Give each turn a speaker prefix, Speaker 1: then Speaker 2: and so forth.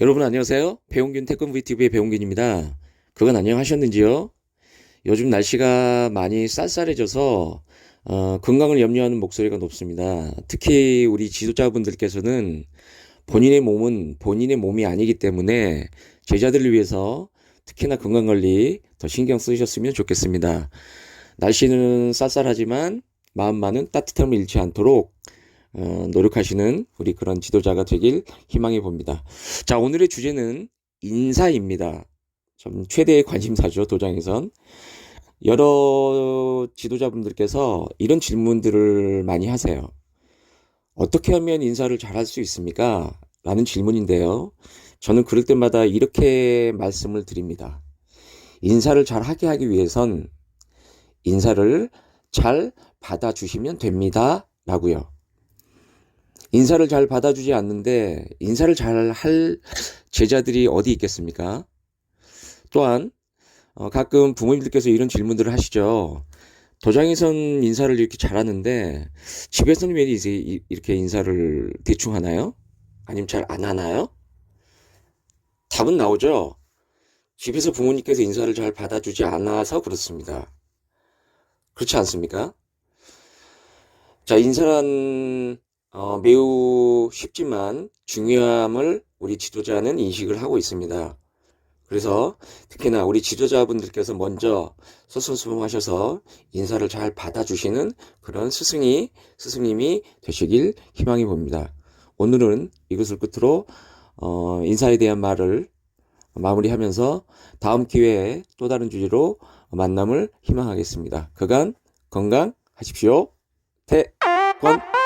Speaker 1: 여러분 안녕하세요. 배용균 태권브이 TV의 배용균입니다. 그건 안녕하셨는지요? 요즘 날씨가 많이 쌀쌀해져서 어, 건강을 염려하는 목소리가 높습니다. 특히 우리 지도자분들께서는 본인의 몸은 본인의 몸이 아니기 때문에 제자들을 위해서 특히나 건강 관리 더 신경 쓰셨으면 좋겠습니다. 날씨는 쌀쌀하지만 마음만은 따뜻함을 잃지 않도록 어, 노력하시는 우리 그런 지도자가 되길 희망해 봅니다. 자, 오늘의 주제는 인사입니다. 좀 최대의 관심사죠, 도장에선. 여러 지도자분들께서 이런 질문들을 많이 하세요. 어떻게 하면 인사를 잘할 수 있습니까? 라는 질문인데요. 저는 그럴 때마다 이렇게 말씀을 드립니다. 인사를 잘 하게 하기 위해선 인사를 잘 받아주시면 됩니다. 라고요. 인사를 잘 받아주지 않는데 인사를 잘 할 제자들이 어디 있겠습니까? 또한 어, 가끔 부모님들께서 이런 질문들을 하시죠. 도장에선 인사를 이렇게 잘하는데 집에서는 왜 이제 이- 이렇게 인사를 대충 하나요? 아니면 잘 안 하나요? 답은 나오죠. 집에서 부모님께서 인사를 잘 받아주지 않아서 그렇습니다. 그렇지 않습니까? 자, 인사란 어, 매우 쉽지만 중요함을 우리 지도자는 인식을 하고 있습니다. 그래서 특히나 우리 지도자분들께서 먼저 서슴수범하셔서 인사를 잘 받아주시는 그런 스승이, 스승님이 되시길 희망해 봅니다. 오늘은 이것을 끝으로 어, 인사에 대한 말을 마무리하면서 다음 기회에 또 다른 주제로 만남을 희망하겠습니다. 그간 건강하십시오. 태권